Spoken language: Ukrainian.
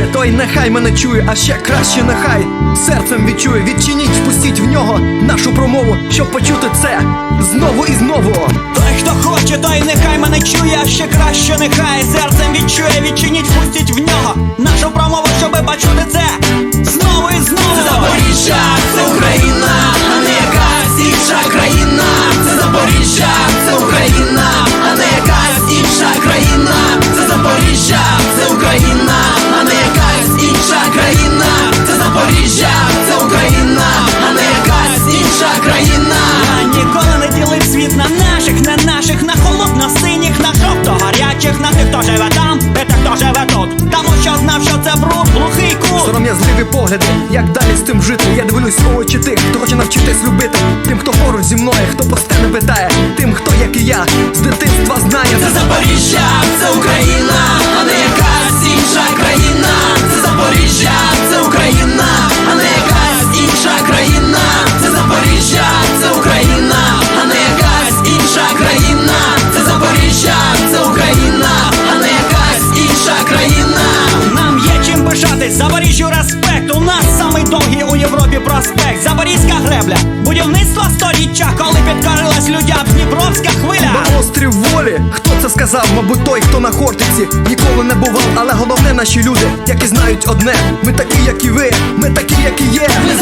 той нехай мене чує, а ще краще нехай серцем відчує, відчиніть, впустіть в нього нашу промову, щоб почути це знову і знову. Той, хто хоче, той нехай мене чує, а ще краще нехай серцем відчує, відчиніть, впустіть в нього нашу промову, щоб почути це знову і знову. Погляди, як далі з тим жити? Я дивлюсь у очі тих, хто хоче навчитись любити. Тим, хто поруч зі мною, хто постійно питає, тим, хто як і я, чим Запоріжжю респект. У нас самий довгий у Європі проспект. Запорізька гребля, будівництво сторіччя, коли підкорилась людям Дніпровська хвиля. На острів волі, хто це сказав? Мабуть, той, хто на Хортиці ніколи не бував, але головне наші люди, які знають одне. Ми такі, як і ви, ми такі, як і є. Ми